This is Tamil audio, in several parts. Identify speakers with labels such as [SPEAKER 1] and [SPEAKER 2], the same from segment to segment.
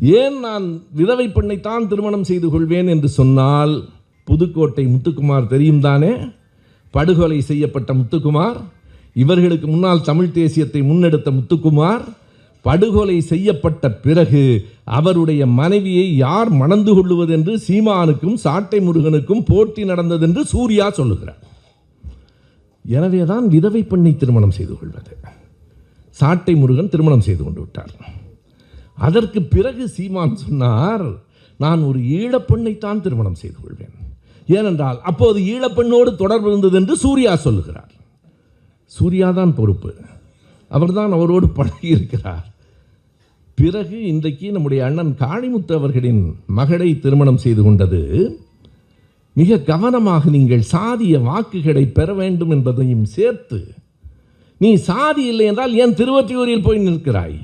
[SPEAKER 1] ஏன் நான் விதவை பெண்ணைத்தான் திருமணம் செய்து கொள்வேன் என்று சொன்னால் புதுக்கோட்டை முத்துக்குமார் தெரியும் தானே? படுகொலை செய்யப்பட்ட முத்துக்குமார் இவர்களுக்கு முன்னால் தமிழ் தேசியத்தை முன்னெடுத்த முத்துக்குமார் படுகொலை செய்யப்பட்ட பிறகு அவருடைய மனைவியை யார் மணந்து கொள்ளுவதென்று சீமானுக்கும் சாட்டை முருகனுக்கும் போட்டி நடந்ததென்று சூர்யா சொல்லுகிறார். எனவே தான் விதவை பெண்ணை திருமணம் செய்து கொள்வது. சாட்டை முருகன் திருமணம் செய்து கொண்டு விட்டார். அதற்கு பிறகு சீமான் சொன்னார் நான் ஒரு ஈழப்பெண்ணைத்தான் திருமணம் செய்து கொள்வேன். ஏனென்றால் அப்போது ஈழப்பெண்ணோடு தொடர்பு இருந்தது என்று சூர்யா சொல்லுகிறார். சூர்யா தான் பொறுப்பு. அவர்தான் அவரோடு பழகி இருக்கிறார் பிறகு இன்றைக்கு நம்முடைய அண்ணன் காளிமுத்து அவர்களின் மகளை திருமணம் செய்து கொண்டது மிக கவனமாக நீங்கள் சாதிய வாக்குகளை பெற வேண்டும் என்பதையும் சேர்த்து நீ சாதி இல்லை என்றால் ஏன் திருவற்றியூரில் போய் நிற்கிறாய்?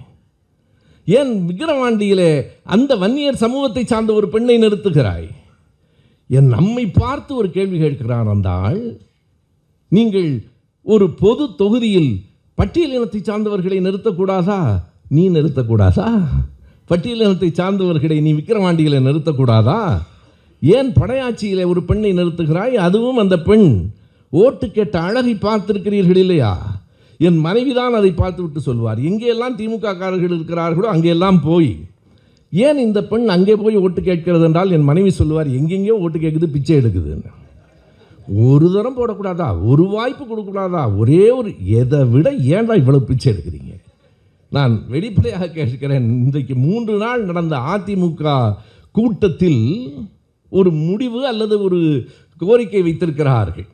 [SPEAKER 1] ஏன் விக்கிரவாண்டியிலே அந்த வன்னியர் சமூகத்தை சார்ந்த ஒரு பெண்ணை நிறுத்துகிறாய்? என் நம்மை பார்த்து ஒரு கேள்வி கேட்கிறான் என்றால் நீங்கள் ஒரு பொது தொகுதியில் பட்டியலினத்தை சார்ந்தவர்களை நிறுத்தக்கூடாதா? நீ நிறுத்தக்கூடாதா? பட்டியலினத்தை சார்ந்தவர்களை நீ விக்கிரவாண்டியில நிறுத்தக்கூடாதா? ஏன் படையாட்சியிலே ஒரு பெண்ணை நிறுத்துகிறாய்? அதுவும் அந்த பெண் ஓட்டு கேட்ட அழகை பார்த்திருக்கிறீர்கள் இல்லையா? என் மனைவிதான் அதை பார்த்துவிட்டு சொல்வார். எங்கேயெல்லாம் திமுக காரர்கள் இருக்கிறார்களோ அங்கெல்லாம் போய். ஏன் இந்த பெண் அங்கே போய் ஓட்டு கேட்கிறது என்றால் என் மனைவி சொல்லுவார் எங்கெங்கேயோ ஓட்டு கேட்குது பிச்சை எடுக்குதுன்னு ஒரு தரம் போடக்கூடாதா? ஒரு வாய்ப்பு கொடுக்கக்கூடாதா? ஒரே ஒரு எதை விட ஏன்டா இவ்வளவு பிச்சை எடுக்கிறீங்க? நான் வெளிப்படையாக கேட்கிறேன் இன்றைக்கு மூன்று நாள் நடந்த அதிமுக கூட்டத்தில் ஒரு முடிவு அல்லது ஒரு கோரிக்கை வைத்திருக்கிறார்கள்.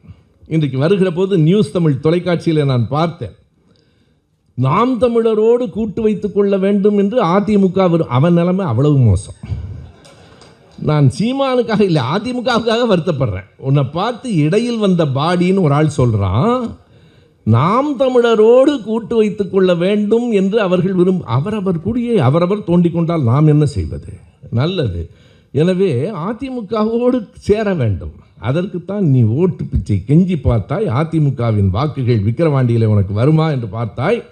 [SPEAKER 1] இன்றைக்கு வருகிற போது நியூஸ் தமிழ் தொலைக்காட்சியில் நான் பார்த்தேன். நாம் தமிழரோடு கூட்டு வைத்துக் கொள்ள வேண்டும் என்று அதிமுக அவன் நிலைமை அவ்வளவு மோசம். நான் சீமானுக்காக இல்லை அதிமுகவுக்காக வருத்தப்படுறேன். உன்னை பார்த்து இடையில் வந்த பாடின்னு ஒரு ஆள் சொல்கிறான் நாம் தமிழரோடு கூட்டு வைத்துக் கொள்ள வேண்டும் என்று அவர்கள் விரும்ப அவரவர் குடியை அவரவர் தோண்டிக்கொண்டால் நாம் என்ன செய்வது? நல்லது. எனவே அதிமுகவோடு சேர வேண்டும். அதற்குத்தான் நீ ஓட்டு பிச்சை கெஞ்சி பார்த்தாய். அதிமுகவின் வாக்குகள் விக்கிரவாண்டியில் உனக்கு வருமா என்று பார்த்தாய்.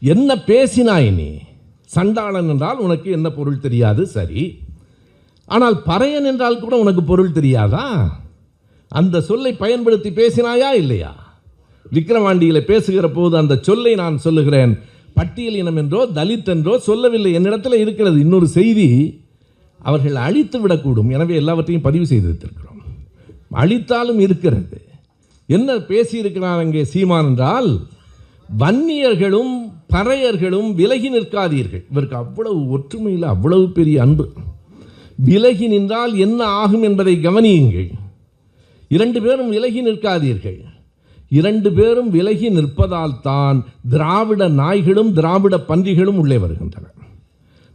[SPEAKER 1] என்ன பேசினாய் நீ? சண்டாளன் என்றால் உனக்கு என்ன பொருள் தெரியாது? சரி. ஆனால் பறையன் என்றால் கூட உனக்கு பொருள் தெரியாதா? அந்த சொல்லை பயன்படுத்தி பேசினாயா இல்லையா? விக்கிரவாண்டியில் பேசுகிற போது அந்த சொல்லை நான் சொல்லுகிறேன். பட்டியல் இனம் என்றோ தலித் என்றோ சொல்லவில்லை. என்னிடத்தில் இருக்கிறது இன்னொரு செய்தி. அவர்கள் அழித்து விடக்கூடும். எனவே எல்லாவற்றையும் பதிவு செய்து வைத்திருக்கிறோம் அழித்தாலும் இருக்கிறது. என்ன பேசியிருக்கிறார் அங்கே சீமான் என்றால் வன்னியர்களும் பறையர்களும் விலகி நிற்காதீர்கள். இவருக்கு அவ்வளவு ஒற்றுமையில் அவ்வளவு பெரிய அன்பு. விலகி நின்றால் என்ன ஆகும் என்பதை கவனியுங்கள். இரண்டு பேரும் விலகி நிற்காதீர்கள். இரண்டு பேரும் விலகி நிற்பதால் தான் திராவிட நாய்களும் திராவிட பன்றிகளும் உள்ளே வருகின்றன.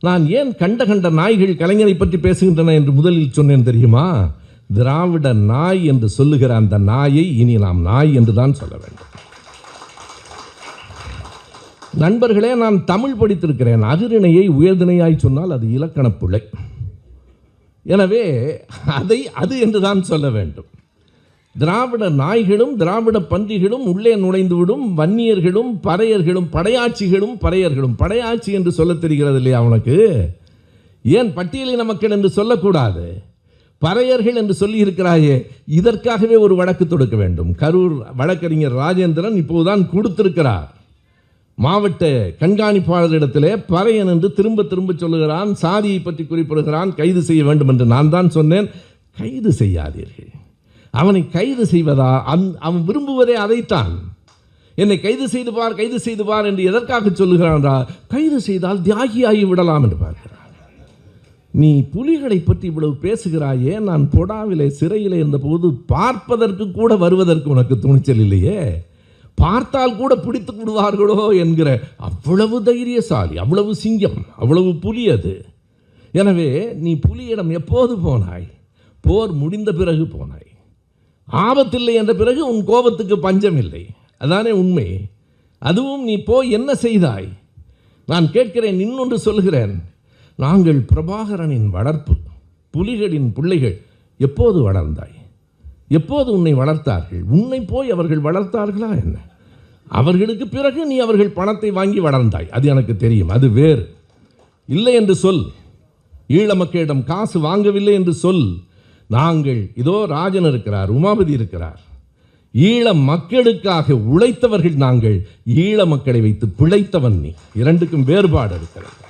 [SPEAKER 1] நான் ஏன் கண்ட கண்ட நாய்கள் கலைஞரை பற்றி பேசுகின்றன என்று முதலில் சொன்னேன் தெரியுமா? திராவிட நாய் என்று சொல்லுகிற அந்த நாயை இனி நாம் நாய் என்று தான் சொல்ல வேண்டும். நண்பர்களே நான் தமிழ் படித்திருக்கிறேன். அதிரிணையை உயர்திணையாய் சொன்னால் அது இலக்கணப் பிழை. எனவே அதை அது என்று தான் சொல்ல வேண்டும். திராவிட நாய்களும் திராவிட பன்றிகளும் உள்ளே நுழைந்துவிடும். வன்னியர்களும் பறையர்களும் படையாட்சிகளும் பறையர்களும். படையாட்சி என்று சொல்லத் தெரிகிறது இல்லையா அவனுக்கு ஏன் பட்டியலின மக்கள் என்று சொல்லக்கூடாது? பறையர்கள் என்று சொல்லி இருக்கிறாயே இதற்காகவே ஒரு வழக்கு தொடுக்க வேண்டும். கரூர் வழக்கறிஞர் ராஜேந்திரன் இப்போதுதான் கொடுத்திருக்கிறார். மாவட்ட கண்காணிப்பாளரிடத்திலே பறையன் என்று திரும்ப திரும்ப சொல்லுகிறான் சாதியை பற்றி குறிப்பிடுகிறான் கைது செய்ய வேண்டும் என்று நான் தான் சொன்னேன். கைது செய்யாதீர்கள். அவனை கைது செய்வதா? அந் அவன் விரும்புவதே அதைத்தான். என்னை கைது செய்து பார் கைது செய்து பார் என்று எதற்காக சொல்லுகிறான் என்றால் கைது செய்தால் தியாகியாகி விடலாம் என்று பார்க்கிறான் நீ புலிகளை பற்றி இவ்வளவு பேசுகிறாயே நான் பொடாவிலே சிறையிலே இருந்தபோது பார்ப்பதற்கு கூட வருவதற்கு உனக்கு துணிச்சல் இல்லையே? பார்த்தால் கூட பிடித்து விடுவார்களோ என்கிற அவ்வளவு தைரியசாலி அவ்வளவு சிங்கம் அவ்வளவு புலி அது. எனவே நீ புலியிடம் எப்போது போனாய்? போர் முடிந்த பிறகு போனாய். ஆபத்தில்லை என்ற பிறகு உன் கோபத்துக்கு பஞ்சம் இல்லை அதானே உண்மை. அதுவும் நீ போய் என்ன செய்தாய்? நான் கேட்கிறேன் இன்னொன்று சொல்கிறேன் நாங்கள் பிரபாகரனின் வளர்ப்பு புலிகளின் பிள்ளைகள் எப்போது வளர்ந்தாய்? எப்போது உன்னை வளர்த்தார்கள்? உன்னை போய் அவர்கள் வளர்த்தார்களா என்ன? அவர்களுக்கு பிறகு நீ அவர்கள் பணத்தை வாங்கி வளர்ந்தாய். அது எனக்கு தெரியும். அது வேறு. இல்லை என்று சொல். ஈழ மக்களிடம் காசு வாங்கவில்லை என்று சொல். நாங்கள் இதோ ராஜன் இருக்கிறார் உமாபதி இருக்கிறார். ஈழ மக்களுக்காக உழைத்தவர்கள் நாங்கள் ஈழ மக்களை வைத்து பிழைத்தவன் நீ. இரண்டுக்கும் வேறுபாடு இருக்கிறது.